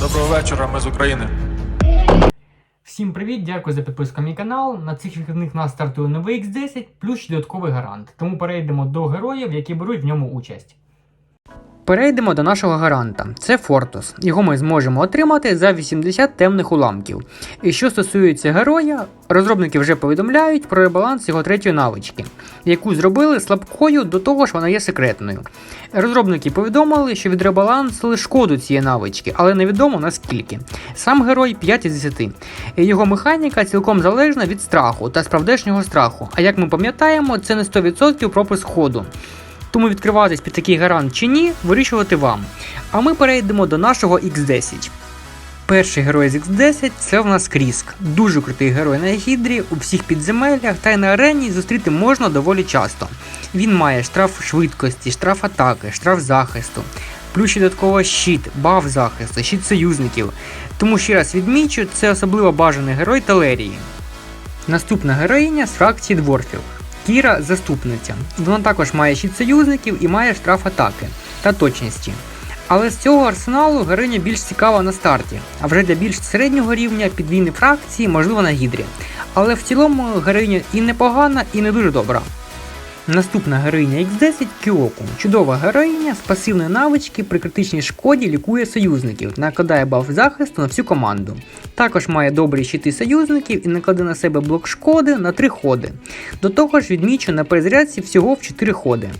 Доброго вечора, ми з України. Всім привіт, дякую за підписку на мій канал. На цих вихідних у нас стартує новий X10 плюс додатковий гарант. Тому перейдемо до героїв, які беруть в ньому участь. Перейдемо до нашого гаранта. Це Фортус. Його ми зможемо отримати за 80 темних уламків. І що стосується героя, розробники вже повідомляють про ребаланс його третьої навички, яку зробили слабкою до того ж вона є секретною. Розробники повідомили, що відребалансили шкоду цієї навички, але невідомо наскільки. Сам герой 5 із 10. Його механіка цілком залежна від страху та справдешнього страху. А як ми пам'ятаємо, це не 100% пропуск ходу. Тому відкриватись під такий гарант чи ні, вирішувати вам. А ми перейдемо до нашого X10. Перший герой з X10 це в нас Кріск. Дуже крутий герой на Гідрі, у всіх підземеллях та й на арені зустріти можна доволі часто. Він має штраф швидкості, штраф атаки, штраф захисту, плюс ще додатково щит, баф захисту, щит союзників. Тому ще раз відмічу, це особливо бажаний герой Талерії. Наступна героїня з фракції дворфів. Кіра заступниця. Вона також має щит союзників і має штраф атаки та точності. Але з цього арсеналу героїня більш цікава на старті, а вже для більш середнього рівня підвійні фракції, можливо на гідрі. Але в цілому героїня і непогана, і не дуже добра. Наступна героїня X10 Кіоку. Чудова героїня з пасивної навички при критичній шкоді лікує союзників, накладає баф захисту на всю команду. Також має добрі щити союзників і накладе на себе блок шкоди на 3 ходи. До того ж відмічу на перезарядці всього в 4 ходи,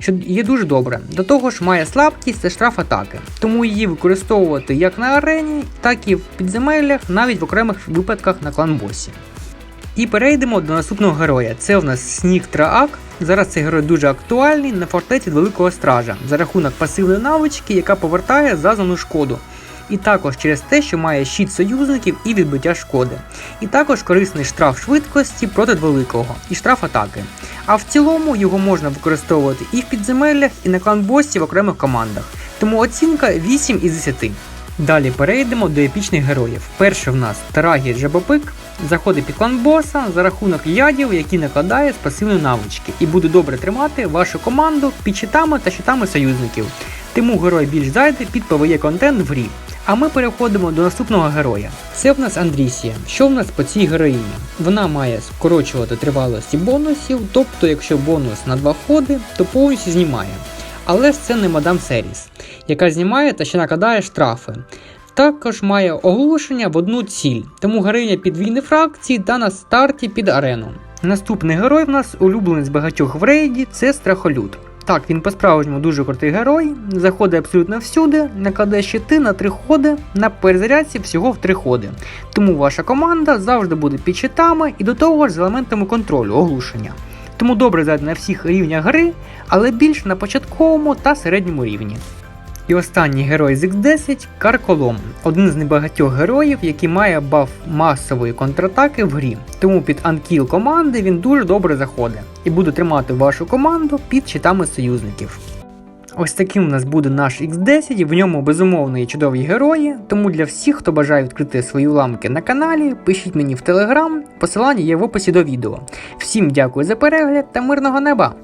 що є дуже добре. До того ж має слабкість та штраф атаки, тому її використовувати як на арені, так і в підземеллях, навіть в окремих випадках на клан-босі. І перейдемо до наступного героя. Це у нас Сніг Траак. Зараз цей герой дуже актуальний на фортеці Великого Стража за рахунок пасивної навички, яка повертає зазнанну шкоду. І також через те, що має щит союзників і відбиття шкоди. І також корисний штраф швидкості проти великого і штраф атаки. А в цілому його можна використовувати і в підземеллях, і на клан-босі в окремих командах. Тому оцінка 8 із 10. Далі перейдемо до епічних героїв. Перший в нас Тарагі Жабопик заходить під клан боса за рахунок ядів, які накладає з пасивної навички, і буде добре тримати вашу команду під щитами та щитами союзників. Тому герой більш зайде під PvE контент в грі. А ми переходимо до наступного героя. Це в нас Андрісія. Що в нас по цій героїні? Вона має скорочувати тривалості бонусів, тобто, якщо бонус на два ходи, то повністю знімає. Але ж це не мадам Серіс, яка знімає та ще накладає штрафи. Також має оголошення в одну ціль, тому героїня підвійни фракції та на старті під арену. Наступний герой в нас улюблений з багатьох в рейді це страхолюд. Так, він по-справжньому дуже крутий герой, заходить абсолютно всюди, накладає щити на три ходи, на перезарядці всього в три ходи. Тому ваша команда завжди буде під щитами і до того ж з елементами контролю, оглушення. Тому добре зайде на всіх рівнях гри, але більш на початковому та середньому рівні. І останній герой з X10 Карколом, один з небагатьох героїв, який має баф масової контратаки в грі. Тому під анкіл команди він дуже добре заходить і буде тримати вашу команду під щитами союзників. Ось таким у нас буде наш X10, в ньому безумовно є чудові герої. Тому для всіх, хто бажає відкрити свої уламки на каналі, пишіть мені в телеграм, посилання є в описі до відео. Всім дякую за перегляд та мирного неба!